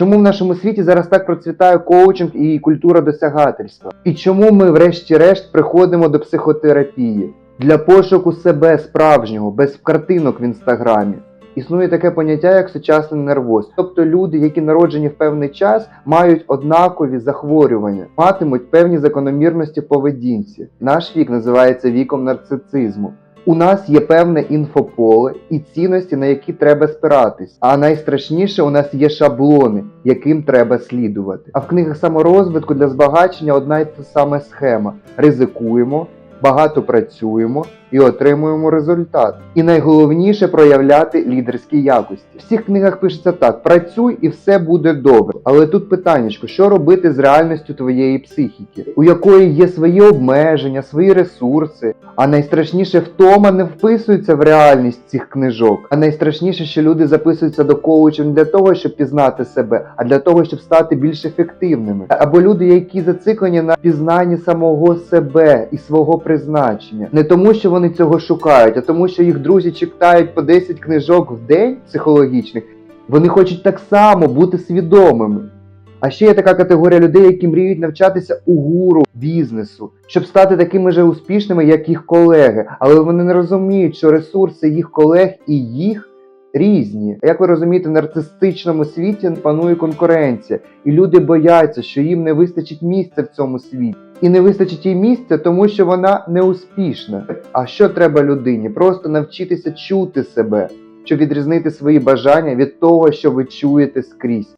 Чому в нашому світі зараз так процвітає коучинг і культура досягательства? І чому ми, врешті-решт, приходимо до психотерапії для пошуку себе справжнього, без картинок в інстаграмі? Існує таке поняття, як сучасний нервоз. Тобто люди, які народжені в певний час, мають однакові захворювання, матимуть певні закономірності в поведінці. Наш вік називається віком нарцицизму. У нас є певне інфополе і цінності, на які треба спиратись. А найстрашніше у нас є шаблони, яким треба слідувати. А в книгах саморозвитку для збагачення одна й та сама схема: ризикуємо, багато працюємо і отримуємо результат. І найголовніше проявляти лідерські якості. В всіх книгах пишеться так: працюй і все буде добре. Але тут питаннячко, що робити з реальністю твоєї психіки, у якої є свої обмеження, свої ресурси. А найстрашніше втома не вписується в реальність цих книжок. А найстрашніше, що люди записуються до коучів не для того, щоб пізнати себе, а для того, щоб стати більш ефективними. Або люди, які зациклені на пізнанні самого себе і свого призначення, не тому, що вони цього шукають, а тому, що їх друзі читають по 10 книжок в день психологічних. Вони хочуть так само бути свідомими. А ще є така категорія людей, які мріють навчатися у гуру бізнесу, щоб стати такими же успішними, як їх колеги, але вони не розуміють, що ресурси їх колег і їх різні. Як ви розумієте, в нарцистичному світі панує конкуренція, і люди бояться, що їм не вистачить місця в цьому світі. І не вистачить їй місця, тому що вона не успішна. А що треба людині? Просто навчитися чути себе, щоб відрізнити свої бажання від того, що ви чуєте скрізь.